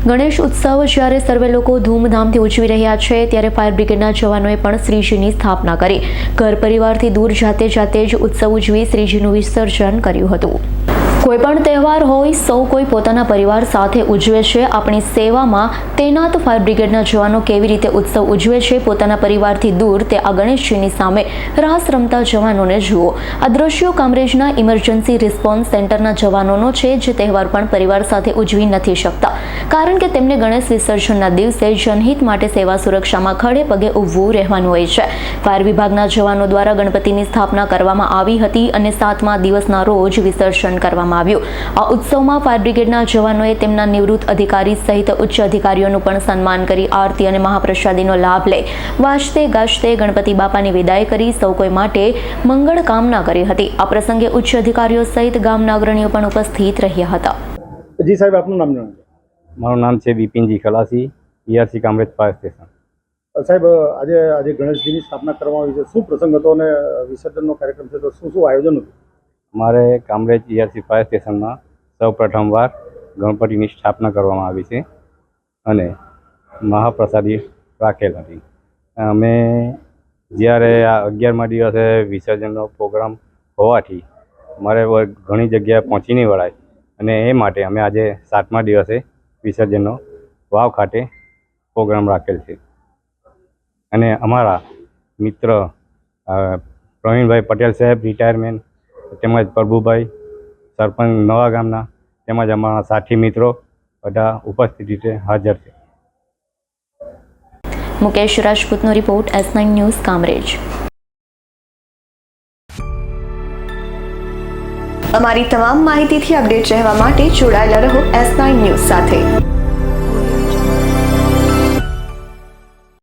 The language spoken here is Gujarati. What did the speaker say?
ગણેશ ઉત્સવ જ્યારે સર્વે લોકો ધૂમધામથી ઉજવી રહ્યા છે, ત્યારે ફાયર બ્રિગેડના જવાનોએ પણ શ્રીજીની સ્થાપના કરી. ઘર પરિવારથી દૂર જાતે જાતે જ ઉત્સવ ઉજવી શ્રીજીનું વિસર્જન કર્યું હતું. કોઈ પણ તહેવાર હોય, સૌ કોઈ પોતાના પરિવાર સાથે ઉજવે છે. આપણી સેવામાં તૈનાત ફાયર બ્રિગેડના જવાનો કેવી રીતે ઉત્સવ ઉજવે છે, પોતાના પરિવારથી દૂર તે આ ગણેશજીની સામે રાસ રમતા જવાનોને જુઓ. આ દ્રશ્યો કામરેજના ઇમરજન્સી રિસ્પોન્સ સેન્ટરના જવાનોનો છે, જે તહેવાર પણ પરિવાર સાથે ઉજવી નથી શકતા. કારણ કે તેમને ગણેશ વિસર્જનના દિવસે જનહિત માટે સેવા સુરક્ષામાં ખડે પગે ઉભવું રહેવાનું હોય છે. ફાયર વિભાગના જવાનો દ્વારા ગણપતિની સ્થાપના કરવામાં આવી હતી અને સાતમા દિવસના રોજ વિસર્જન કરવામાં આવ્યું. આ ઉત્સવમાં ફાયર બ્રિગેડના જવાનોએ તેમના નિવૃત્ત અધિકારી સહિત ઉચ્ચ અધિકારીઓનું પણ સન્માન કરી આરતી અને મહાપ્રસાદીનો લાભ લઈ વાજતે ગાજતે ગણપતિ બાપાની વિદાય કરી સૌ કોઈ માટે મંગળ કામના કરી હતી. આ પ્રસંગે ઉચ્ચ અધિકારીઓ સહિત ગામના અગ્રણીઓ પણ ઉપસ્થિત રહ્યા હતા. જી સાહેબ આપનું નામ જણાવો. મારું નામ છે Bipinji Khalasi PRC Kamrej fire station. સાહેબ આજે આજે ગણેશજીની સ્થાપના કરવામાં આવી છે. શું પ્રસંગ હતો અને વિસર્જનનો કાર્યક્રમ છે? તો શું શું આયોજન હતું? અમારે કામરેજ ઈઆરસી ફાયર સ્ટેશનમાં સૌ પ્રથમવાર ગણપતિની સ્થાપના કરવામાં આવી છે અને મહાપ્રસાદી રાખેલ હતી. અમે જ્યારે આ અગિયારમા દિવસે વિસર્જનનો પ્રોગ્રામ હોવાથી અમારે ઘણી જગ્યાએ પહોંચી નહીં વળાય અને એ માટે અમે આજે સાતમા દિવસે વિસર્જનનો વાવ ખાતે પ્રોગ્રામ રાખેલ છે. અને અમારા મિત્ર પ્રવીણભાઈ પટેલ સાહેબ રિટાયરમેન્ટ તેમજ પ્રભુભાઈ, સરપંચ નવા ગામના, તેમજ અમારા સાથી મિત્રો બધા ઉપસ્થિત રીતે હાજર છે. Mukesh રાજપૂતનો report S nine news Kamrej. અમારી તમામ માહિતીથી અપડેટ રહેવા માટે જોડાયેલા રહો એસ નાઇન ન્યૂઝ સાથે.